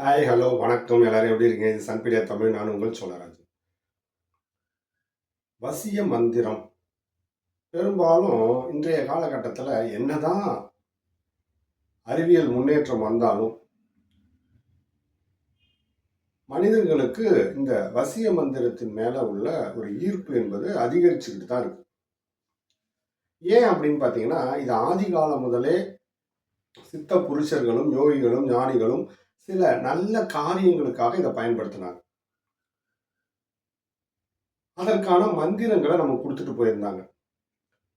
Hi hello வணக்கம். எல்லாரும் எப்படி இருக்கீங்க? இது சன்பீடியா தமிழ். நான் உங்கள் சோழராஜ். வசிய மந்திரம். பெரும்பாலும் இன்றைய காலகட்டத்தில் என்னதான் அறிவியல் முன்னேற்றம் வந்தாலும் மனிதர்களுக்கு இந்த வசிய மந்திரத்தின் மேல உள்ள ஒரு ஈர்ப்பு என்பது அதிகரிச்சுக்கிட்டு தான் இருக்கு. ஏன் அப்படின்னு பார்த்தீங்கன்னா இது ஆதி காலம் முதலே சித்த புருஷர்களும் யோகிகளும் ஞானிகளும் சில நல்ல காரியங்களுக்காக இதை பயன்படுத்தினாங்க. அதற்கான மந்திரங்களை நம்ம கொடுத்துட்டு போயிருந்தாங்க.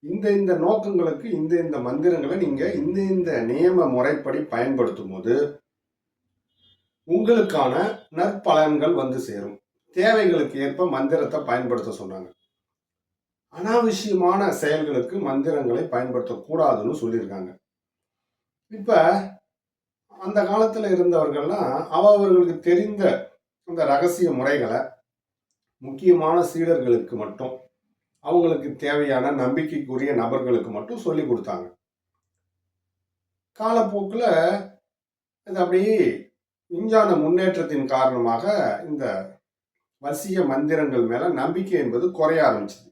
இந்த இந்த நோக்கங்களுக்கு இந்த இந்த மந்திரங்களை நீங்க இந்த இந்த நியம முறைப்படி பயன்படுத்தும் போது உங்களுக்கான நற்பலன்கள் வந்து சேரும். தேவைகளுக்கு ஏற்ப மந்திரத்தை பயன்படுத்த சொன்னாங்க. அனாவசியமான செயல்களுக்கு மந்திரங்களை பயன்படுத்தக்கூடாதுன்னு சொல்லியிருக்காங்க. இப்போ அந்த காலத்தில் இருந்தவர்கள்லாம் அவர்களுக்கு தெரிந்த அந்த ரகசிய முறைகளை முக்கியமான சீடர்களுக்கு மட்டும் அவங்களுக்கு தேவையான நம்பிக்கைக்குரிய நபர்களுக்கு மட்டும் சொல்லி கொடுத்தாங்க. காலப்போக்கில் இது அப்படியே விஞ்ஞான முன்னேற்றத்தின் காரணமாக இந்த வசிய மந்திரங்கள் மேல நம்பிக்கை என்பது குறைய ஆரம்பிச்சது.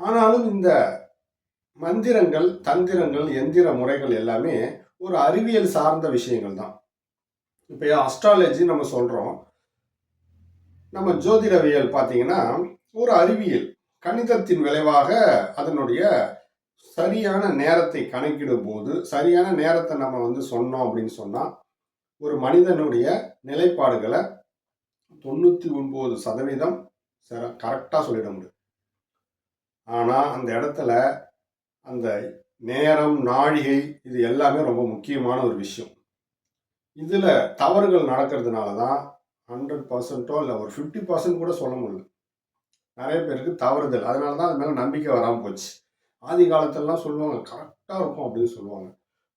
ஆனாலும் இந்த மந்திரங்கள் தந்திரங்கள் எந்திர முறைகள் எல்லாமே ஒரு அறிவியல் சார்ந்த விஷயங்கள் தான். இப்போ அஸ்ட்ராலஜி நம்ம சொல்கிறோம் நம்ம ஜோதிடவியல் பார்த்தீங்கன்னா ஒரு அறிவியல். கணிதத்தின் விளைவாக அதனுடைய சரியான நேரத்தை கணக்கிடும் போது சரியான நேரத்தை நம்ம வந்து சொன்னோம் அப்படின்னு சொன்னால் ஒரு மனிதனுடைய நிலைப்பாடுகளை தொண்ணூற்றி ஒன்பது சதவீதம் சர கரெக்டாக சொல்லிட முடியும். ஆனால் அந்த இடத்துல அந்த நேரம் நாழிகை இது எல்லாமே ரொம்ப முக்கியமான ஒரு விஷயம். இதில் தவறுகள் நடக்கிறதுனால தான் ஹண்ட்ரட் பர்சன்ட்டோ இல்லை ஒரு ஃபிஃப்டி பர்சன்ட் கூட சொல்ல முடியல. நிறைய பேருக்கு தவறுதல். அதனால தான் அது மேலே நம்பிக்கை வராமல் போச்சு. ஆதி காலத்திலலாம் சொல்லுவாங்க கரெக்டாக இருக்கும் அப்படின்னு சொல்லுவாங்க.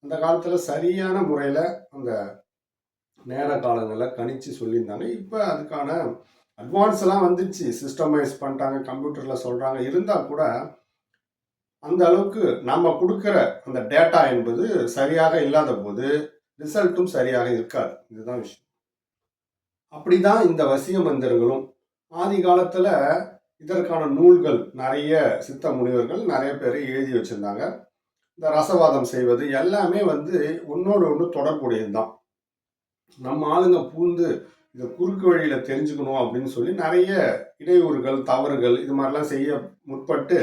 அந்த காலத்தில் சரியான முறையில் அந்த நேர காலங்களை கணிச்சு சொல்லியிருந்தாங்க. இப்போ அதுக்கான அட்வான்ஸ் எல்லாம் வந்துச்சு. சிஸ்டமைஸ் பண்ணிட்டாங்க கம்ப்யூட்டரில் சொல்கிறாங்க இருந்தால் கூட அந்த அளவுக்கு நம்ம கொடுக்குற அந்த டேட்டா என்பது சரியாக இல்லாத போது ரிசல்ட்டும் சரியாக இருக்காது. இதுதான் விஷயம். அப்படிதான் இந்த வசிய மந்திரங்களும் ஆதி காலத்தில் இதற்கான நூல்கள் நிறைய சித்த முனிவர்கள் நிறைய பேர் எழுதி வச்சிருந்தாங்க. இந்த ரசவாதம் செய்வது எல்லாமே வந்து ஒன்றோடு ஒன்று தொடர்புடையது தான் நம்ம ஆளுங்க பூந்து இதை குறுக்கு வழியில் தெரிஞ்சுக்கணும் அப்படின்னு சொல்லி நிறைய இடையூறுகள் தவறுகள் இது மாதிரிலாம் செய்ய முற்பட்டு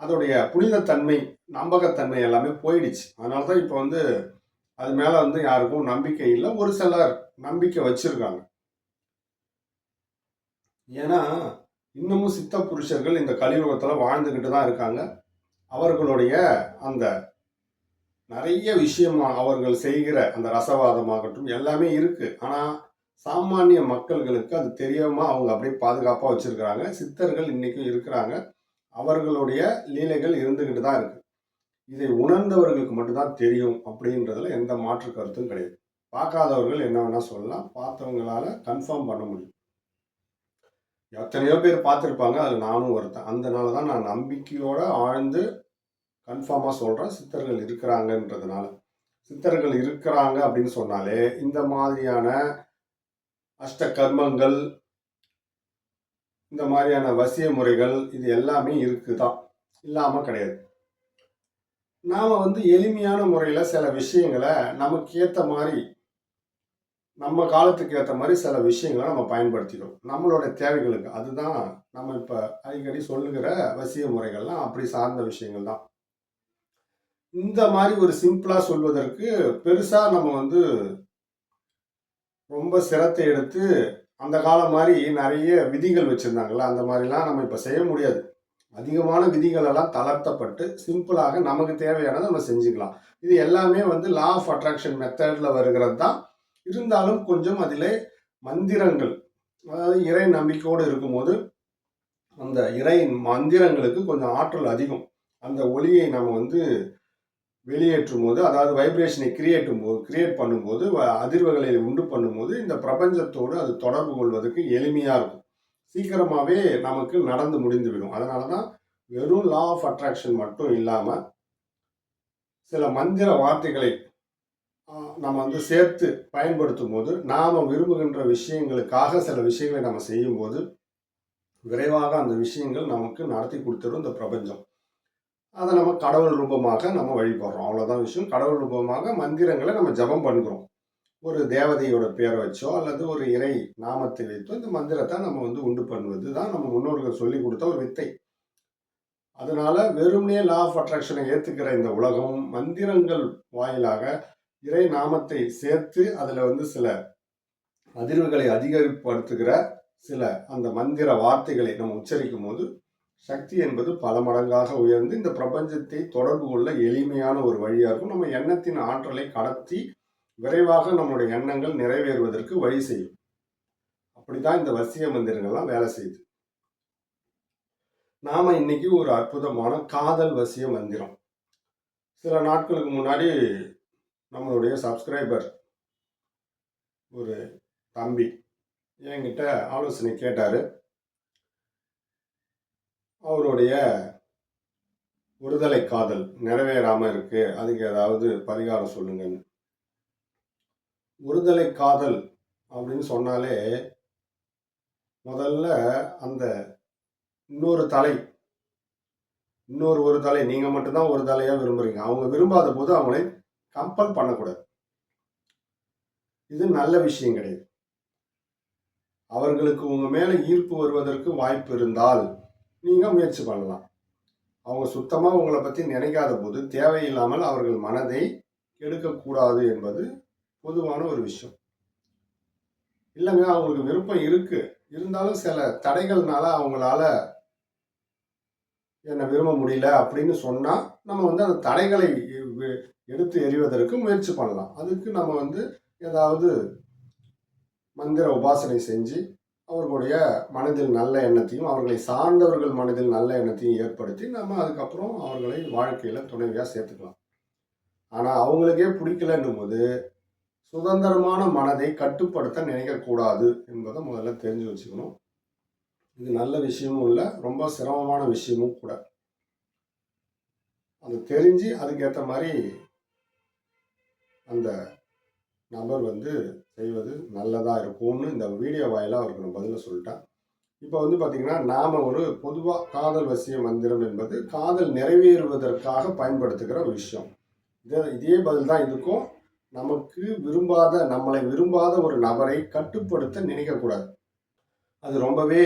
அதோடைய புனிதத்தன்மை நம்பகத்தன்மை எல்லாமே போயிடுச்சு. அதனால தான் இப்போ வந்து அது மேலே வந்து யாருக்கும் நம்பிக்கை இல்லை. ஒரு சிலர் நம்பிக்கை வச்சிருக்காங்க. ஏன்னா இன்னமும் சித்த புருஷர்கள் இந்த கலியுகத்தில் வாழ்ந்துக்கிட்டு தான் இருக்காங்க. அவர்களுடைய அந்த நிறைய விஷயம் அவர்கள் செய்கிற அந்த ரசவாதமாகட்டும் எல்லாமே இருக்குது ஆனால் சாமானிய மக்கள்களுக்கு அது தெரியாமல் அவங்க அப்படியே பாதுகாப்பாக வச்சுருக்கிறாங்க. சித்தர்கள் இன்றைக்கும் இருக்கிறாங்க. அவர்களுடைய லீலைகள் இருந்துகிட்டு தான் இருக்கு. இதை உணர்ந்தவர்களுக்கு மட்டும்தான் தெரியும் அப்படின்றதுல எந்த மாற்று கருத்தும் கிடையாது. பார்க்காதவர்கள் என்ன வேணா சொல்லலாம். பார்த்தவங்களால கன்ஃபார்ம் பண்ண முடியும். எத்தனையோ பேர் பார்த்துருப்பாங்க. அதில் நானும் ஒருத்தன். அந்தனால தான் நான் நம்பிக்கையோடு ஆழ்ந்து கன்ஃபார்மாக சொல்கிறேன் சித்தர்கள் இருக்கிறாங்கன்றதுனால. சித்தர்கள் இருக்கிறாங்க அப்படின்னு சொன்னாலே இந்த மாதிரியான அஷ்ட கர்மங்கள் இந்த மாதிரியான வசிய முறைகள் இது எல்லாமே இருக்குதான். இல்லாமல் கிடையாது. நாம் வந்து எளிமையான முறையில் சில விஷயங்களை நமக்கு ஏற்ற மாதிரி நம்ம காலத்துக்கு ஏற்ற மாதிரி சில விஷயங்களை நம்ம பயன்படுத்திக்கிறோம். நம்மளோட தேவைகளுக்கு. அதுதான் நம்ம இப்போ அடிக்கடி சொல்லுகிற வசிய முறைகள்லாம் அப்படி சார்ந்த விஷயங்கள் தான். இந்த மாதிரி ஒரு சிம்பிளாக சொல்வதற்கு பெருசாக நம்ம வந்து ரொம்ப சிரத்தை எடுத்து அந்த காலம் மாதிரி நிறைய விதிகள் வச்சுருந்தாங்கல்ல அந்த மாதிரிலாம் நம்ம இப்போ செய்ய முடியாது. அதிகமான விதிகள் எல்லாம் தளர்த்தப்பட்டு சிம்பிளாக நமக்கு தேவையானதை நம்ம செஞ்சுக்கலாம். இது எல்லாமே வந்து லா ஆஃப் அட்ராக்ஷன் மெத்தடில் வருகிறது தான் இருந்தாலும் கொஞ்சம் அதில் மந்திரங்கள் அதாவது இறை நம்பிக்கையோடு இருக்கும்போது அந்த இறை மந்திரங்களுக்கு கொஞ்சம் ஆற்றல் அதிகம். அந்த ஒளியை நம்ம வந்து வெளியேற்றும் போது அதாவது வைப்ரேஷனை கிரியேட்டும் போது கிரியேட் பண்ணும்போது அதிர்வுகளை உண்டு பண்ணும்போது இந்த பிரபஞ்சத்தோடு அது தொடர்பு கொள்வதற்கு எளிமையாக இருக்கும். சீக்கிரமாகவே நமக்கு நடந்து முடிந்துவிடும். அதனால தான் வெறும் லா ஆஃப் அட்ராக்ஷன் மட்டும் இல்லாமல் சில மந்திர வார்த்தைகளை நம்ம வந்து சேர்த்து பயன்படுத்தும் போது நாம் விரும்புகின்ற விஷயங்களுக்காக சில விஷயங்களை நம்ம செய்யும்போது விரைவாக அந்த விஷயங்கள் நமக்கு நடத்தி கொடுத்துரும் இந்த பிரபஞ்சம். அதை நம்ம கடவுள் ரூபமாக நம்ம வழிபடுறோம். அவ்வளோதான் விஷயம். கடவுள் ரூபமாக மந்திரங்களை நம்ம ஜபம் பண்ணுறோம் ஒரு தேவதையோட பேரை வச்சோ அல்லது ஒரு இறை நாமத்தை வைத்தோ இந்த மந்திரத்தை நம்ம வந்து உண்டு பண்ணுவது தான் நம்ம முன்னோர்கள் சொல்லி கொடுத்த ஒரு வித்தை. அதனால வெறுமனே லா ஆஃப் அட்ராக்ஷனை ஏற்றுக்கிற இந்த உலகம் மந்திரங்கள் வாயிலாக இறை நாமத்தை சேர்த்து அதில் வந்து சில அதிர்வுகளை அதிகப்படுத்துகிற சில அந்த மந்திர வார்த்தைகளை நம்ம உச்சரிக்கும் போது சக்தி என்பது பல மடங்காக உயர்ந்து இந்த பிரபஞ்சத்தை தொடர்பு கொள்ள எளிமையான ஒரு வழியாக இருக்கும். நம்ம எண்ணத்தின் ஆற்றலை கடத்தி விரைவாக நம்மளுடைய எண்ணங்கள் நிறைவேறுவதற்கு வழி செய்யும். அப்படிதான் இந்த வசிய மந்திரங்கள்லாம் வேலை செய்யுது. நாம இன்னைக்கு ஒரு அற்புதமான காதல் வசிய மந்திரம். சில நாட்களுக்கு முன்னாடி நம்மளுடைய சப்ஸ்கிரைபர் ஒரு தம்பி என்கிட்ட ஆலோசனை கேட்டாரு. அவருடைய ஒருதலை காதல் நிறைவேறாம இருக்கு. அதுக்கு ஏதாவது பரிகாரம் சொல்லுங்கள் ஒருதலை காதல் அப்படின்னு சொன்னாலே முதல்ல அந்த இன்னொரு தலை இன்னொரு ஒரு தலை நீங்க மட்டும்தான் ஒரு தலையா விரும்புறீங்க. அவங்க விரும்பாத போது அவங்களை கம்பல் பண்ணக்கூடாது. இது நல்ல விஷயம் கிடையாது. அவர்களுக்கு உங்க மேல ஈர்ப்பு வருவதற்கு வாய்ப்பு இருந்தால் நீங்க முயற்சி பண்ணலாம். அவங்க சுத்தமா உங்களை பத்தி நினைக்காத போது தேவையில்லாமல் அவர்கள் மனதை கெடுக்கக்கூடாது என்பது பொதுவான ஒரு விஷயம். இல்லைங்க அவங்களுக்கு விருப்பம் இருக்கு. இருந்தாலும் சில தடைகள்னால அவங்களால என்னை விரும்ப முடியல அப்படின்னு சொன்னா நம்ம வந்து அந்த தடைகளை எடுத்து எறிவதற்கு முயற்சி பண்ணலாம். அதுக்கு நம்ம வந்து ஏதாவது மந்திர உபாசனை செஞ்சு அவர்களுடைய மனதில் நல்ல எண்ணத்தையும் அவர்களை சார்ந்தவர்கள் மனதில் நல்ல எண்ணத்தையும் ஏற்படுத்தி நம்ம அதுக்கப்புறம் அவர்களை வாழ்க்கையில் துணைவியாக சேர்த்துக்கலாம். ஆனால் அவங்களுக்கே பிடிக்கலன்னும் போது சுதந்திரமான மனதை கட்டுப்படுத்த நினைக்கக்கூடாது என்பதை முதல்ல தெரிஞ்சு வச்சுக்கணும். இது நல்ல விஷயமும் இல்லை ரொம்ப சிரமமான விஷயமும் கூட. அது தெரிஞ்சு அதுக்கேற்ற மாதிரி அந்த நபர் வந்து செய்வது நல்லதாக இருக்கும்னு இந்த வீடியோ வாயிலாக அவருக்கு நான் பதிலை சொல்லிட்டேன். இப்போ வந்து பார்த்திங்கன்னா நாம் ஒரு பொதுவாக காதல் வசிய மந்திரம் என்பது காதல் நிறைவேறுவதற்காக பயன்படுத்துகிற ஒரு விஷயம். இதே இதே பதில் தான் இதுக்கும். நமக்கு விரும்பாத நம்மளை விரும்பாத ஒரு நபரை கட்டுப்படுத்த நினைக்கக்கூடாது. அது ரொம்பவே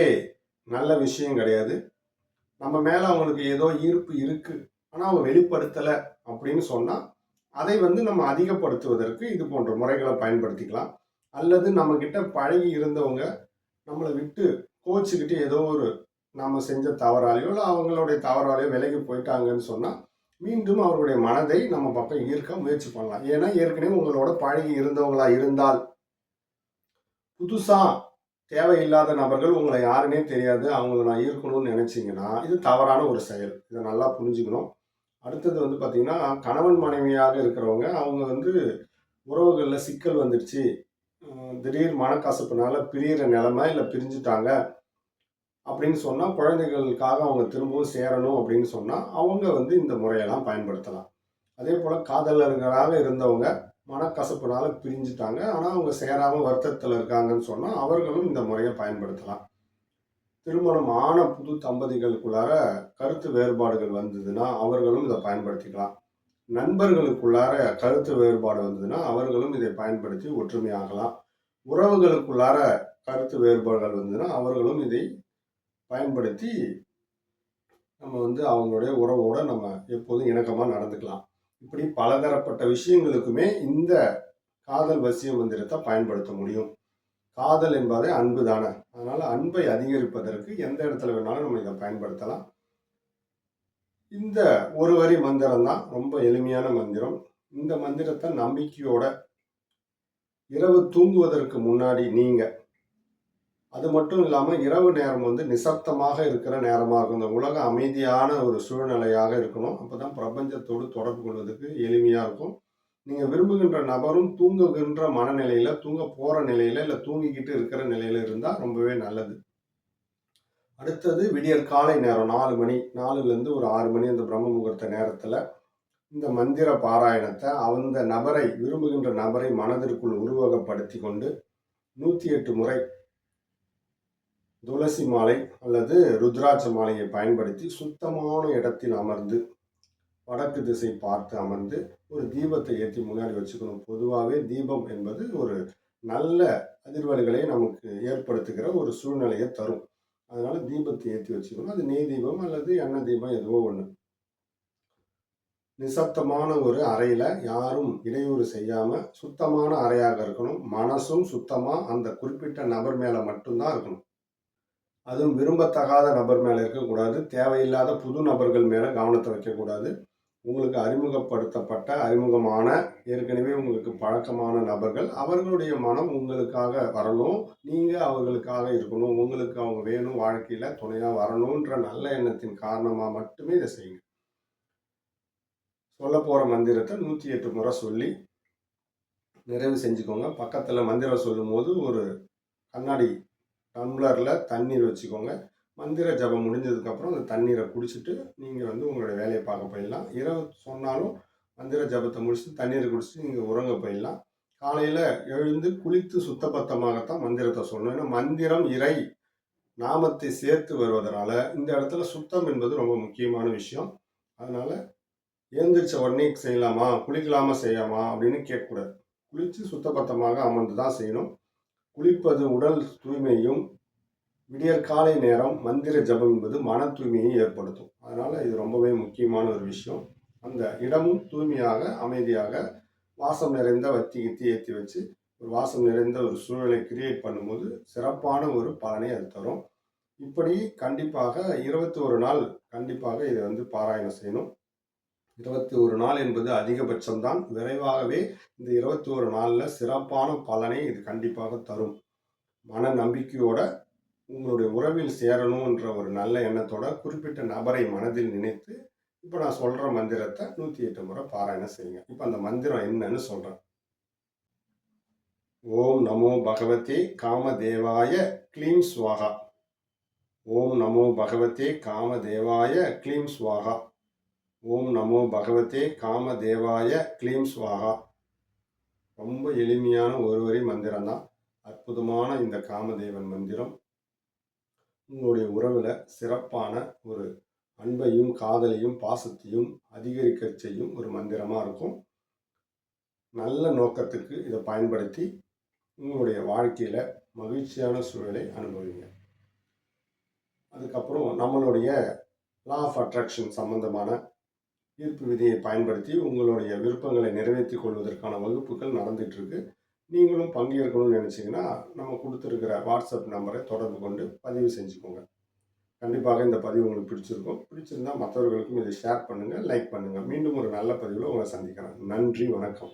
நல்ல விஷயம் கிடையாது. நம்ம மேலே அவங்களுக்கு ஏதோ ஈர்ப்பு இருக்குது ஆனால் அவங்க வெளிப்படுத்தலை அப்படின்னு சொன்னால் அதை வந்து நம்ம அதிகப்படுத்துவதற்கு இது போன்ற முறைகளை பயன்படுத்திக்கலாம். அல்லது நம்ம கிட்ட பழகி இருந்தவங்க நம்மளை விட்டு கோச்சுக்கிட்டு ஏதோ ஒரு நாம் செஞ்ச தவறாலையோ இல்லை அவங்களுடைய தவறாலையோ விலகி போயிட்டாங்கன்னு சொன்னால் மீண்டும் அவர்களுடைய மனதை நம்ம பக்கம் ஈர்க்க முயற்சி பண்ணலாம். ஏன்னா ஏற்கனவே உங்களோட பழகி இருந்தவங்களா இருந்தால் புதுசா தேவையில்லாத நபர்கள் உங்களை யாருன்னே தெரியாது. அவங்கள நான் ஈர்க்கணும்னு நினைச்சீங்கன்னா இது தவறான ஒரு செயல். இதை நல்லா புரிஞ்சுக்கணும். அடுத்தது வந்து பார்த்திங்கன்னா கணவன் மனைவியாக இருக்கிறவங்க அவங்க வந்து உறவுகளில் சிக்கல் வந்துடுச்சு. திடீர் மனக்கசப்புனால பிரியிற நிலமை இல்லை பிரிஞ்சுட்டாங்க அப்படின்னு சொன்னால் குழந்தைகளுக்காக அவங்க திரும்பவும் சேரணும் அப்படின்னு சொன்னால் அவங்க வந்து இந்த முறையெல்லாம் பயன்படுத்தலாம். அதே போல் காதலர்களாக இருந்தவங்க மனக்கசப்புனால பிரிஞ்சுட்டாங்க. ஆனால் அவங்க சேராமல் வருத்தத்தில் இருக்காங்கன்னு சொன்னால் அவர்களும் இந்த முறையை பயன்படுத்தலாம். திருமணம் ஆன புது தம்பதிகளுக்குள்ளார கருத்து வேறுபாடுகள் வந்ததுன்னா அவர்களும் இதை பயன்படுத்திக்கலாம். நண்பர்களுக்குள்ளார கருத்து வேறுபாடு வந்ததுன்னா அவர்களும் இதை பயன்படுத்தி ஒற்றுமையாகலாம். உறவுகளுக்குள்ளார கருத்து வேறுபாடுகள் வந்ததுன்னா அவர்களும் இதை பயன்படுத்தி நம்ம வந்து அவங்களுடைய உறவோட நம்ம எப்போதும் இணக்கமாக நடந்துக்கலாம். இப்படி பலதரப்பட்ட விஷயங்களுக்குமே இந்த காதல் வசிய மந்திரத்தை பயன்படுத்த முடியும். காதல் என்பதே அன்பு தானே. அதனால் அன்பை அதிகரிப்பதற்கு எந்த இடத்துல வேணாலும் நம்ம இதை பயன்படுத்தலாம். இந்த ஒரு வரி மந்திரம் தான் ரொம்ப எளிமையான மந்திரம். இந்த மந்திரத்தை நம்பிக்கையோட இரவு தூங்குவதற்கு முன்னாடி நீங்கள் அது மட்டும் இல்லாமல் இரவு நேரம் வந்து நிசப்தமாக இருக்கிற நேரமாக இருக்கும் இந்த உலக அமைதியான ஒரு சூழ்நிலையாக இருக்கணும். அப்பதான் பிரபஞ்சத்தோடு தொடர்பு கொள்வதற்கு எளிமையாக இருக்கும். நீங்க விரும்புகின்ற நபரும் தூங்குகின்ற மனநிலையில தூங்க போற நிலையில இல்ல தூங்கிக்கிட்டு இருக்கிற நிலையில இருந்தா ரொம்பவே நல்லது. அடுத்தது விடியற் காலை நேரம் நாலு மணி நாலுல இருந்து ஒரு ஆறு மணி அந்த பிரம்ம முகூர்த்த நேரத்துல இந்த மந்திர பாராயணத்தை அந்த நபரை விரும்புகின்ற நபரை மனதிற்குள் உருவகப்படுத்தி கொண்டு நூற்றி எட்டு முறை துளசி மாலை அல்லது ருத்ராட்ச மாலையை பயன்படுத்தி சுத்தமான இடத்தில் அமர்ந்து வடக்கு திசை பார்த்து அமர்ந்து ஒரு தீபத்தை ஏற்றி முன்னாடி வச்சுக்கணும். பொதுவாகவே தீபம் என்பது ஒரு நல்ல அதிர்வலைகளை நமக்கு ஏற்படுத்துகிற ஒரு சூழ்நிலையை தரும். அதனால தீபத்தை ஏற்றி வச்சுக்கணும். அது நெய் தீபம் அல்லது எண்ணெய் தீபம் எதுவோ ஒன்று நிசப்தமான ஒரு அறையில் யாரும் இடையூறு செய்யாமல் சுத்தமான அறையாக இருக்கணும். மனசும் சுத்தமாக அந்த குறிப்பிட்ட நபர் மேலே மட்டும்தான் இருக்கணும். அதுவும் விரும்பத்தகாத நபர் மேலே இருக்கக்கூடாது. தேவையில்லாத புது நபர்கள் மேலே கவனத்தை வைக்கக்கூடாது. உங்களுக்கு அறிமுகப்படுத்தப்பட்ட அறிமுகமான ஏற்கனவே உங்களுக்கு பழக்கமான நபர்கள் அவர்களுடைய மனம் உங்களுக்காக வரணும். நீங்கள் அவர்களுக்காக இருக்கணும். உங்களுக்கு அவங்க வேணும் வாழ்க்கையில் துணையாக வரணுன்ற நல்ல எண்ணத்தின் காரணமாக மட்டுமே இதை செய்யுங்க. சொல்ல போகிற மந்திரத்தை நூற்றி எட்டு முறை சொல்லி நிறைவு செஞ்சுக்கோங்க. பக்கத்தில் மந்திரம் சொல்லும்போது ஒரு கண்ணாடி டம்ளரில் தண்ணீர் வச்சுக்கோங்க. மந்திர ஜபம் முடிஞ்சதுக்கப்புறம் அந்த தண்ணீரை குடிச்சிட்டு நீங்கள் வந்து உங்களோட வேலையை பார்க்க போயிடலாம். இரவு சொன்னாலும் மந்திர ஜபத்தை முடிச்சுட்டு தண்ணீரை குடிச்சிட்டு நீங்கள் உறங்க போயிடலாம். காலையில் எழுந்து குளித்து சுத்தபத்தமாகத்தான் மந்திரத்தை சொல்லணும். ஏன்னா மந்திரம் இறை நாமத்தை சேர்த்து வருவதனால இந்த இடத்துல சுத்தம் என்பது ரொம்ப முக்கியமான விஷயம். அதனால் எழுந்திரிச்ச உடனே செய்யலாமா குளிக்கலாமா செய்யாமா அப்படின்னு கேட்கக்கூடாது. குளித்து சுத்தபத்தமாக அமர்ந்து தான் செய்யணும். குளிப்பது உடல் தூய்மையும் விடியற் காலை நேரம் மந்திர ஜபம் என்பது மன தூய்மையை ஏற்படுத்தும். அதனால் இது ரொம்பவே முக்கியமான ஒரு விஷயம். அந்த இடமும் தூய்மையாக அமைதியாக வாசம் நிறைந்த வத்தி கித்தி ஏற்றி வச்சு ஒரு வாசம் நிறைந்த ஒரு சூழலை கிரியேட் பண்ணும்போது சிறப்பான ஒரு பலனை அது தரும். இப்படி கண்டிப்பாக இருபத்தி ஒரு நாள் கண்டிப்பாக இதை வந்து பாராயணம் செய்யணும். இருபத்தி ஒரு நாள் என்பது அதிகபட்சம்தான். விரைவாகவே இந்த இருபத்தி ஒரு நாளில் சிறப்பான பலனை இது கண்டிப்பாக தரும். மன நம்பிக்கையோட உங்களுடைய உறவில் சேரணுன்ற ஒரு நல்ல எண்ணத்தோட குறிப்பிட்ட நபரை மனதில் நினைத்து இப்போ நான் சொல்கிற மந்திரத்தை நூற்றி எட்டு முறை பாராயணம் செய்யுங்க. இப்போ அந்த மந்திரம் என்னன்னு சொல்கிறேன் ஓம் நமோ பகவதே காமதேவாய க்ளீம் ஸ்வாகா ஓம் நமோ பகவதே காமதேவாய க்ளீம் ஸ்வாகா ஓம் நமோ பகவதே காமதேவாய க்ளீம் ஸ்வாகா ரொம்ப எளிமையான ஒரு வரி மந்திரம் தான் அற்புதமான இந்த காமதேவன் மந்திரம். உங்களுடைய உறவில் சிறப்பான ஒரு அன்பையும் காதலையும் பாசத்தையும் அதிகரிக்க செய்யும் ஒரு மந்திரமாக இருக்கும். நல்ல நோக்கத்துக்கு இதை பயன்படுத்தி உங்களுடைய வாழ்க்கையில் மகிழ்ச்சியான சூழலை அனுபவிங்க. அதுக்கப்புறம் நம்மளுடைய லா ஆஃப் அட்ராக்ஷன் சம்பந்தமான ஈர்ப்பு விதியை பயன்படுத்தி உங்களுடைய விருப்பங்களை நிறைவேற்றி கொள்வதற்கான வகுப்புகள் நடந்துகிட்ருக்கு நீங்களும் பங்கேற்கணும்னு நினச்சிங்கன்னா நம்ம கொடுத்துருக்கிற வாட்ஸ்அப் நம்பரை தொடர்பு கொண்டு பதிவு செஞ்சுக்கோங்க. கண்டிப்பாக இந்த பதிவு உங்களுக்கு பிடிச்சிருக்கும். பிடிச்சிருந்தால் மற்றவர்களுக்கும் இதை ஷேர் பண்ணுங்கள் லைக் பண்ணுங்கள் மீண்டும் ஒரு நல்ல பதிவில் உங்களை சந்திக்கிறேன். நன்றி வணக்கம்.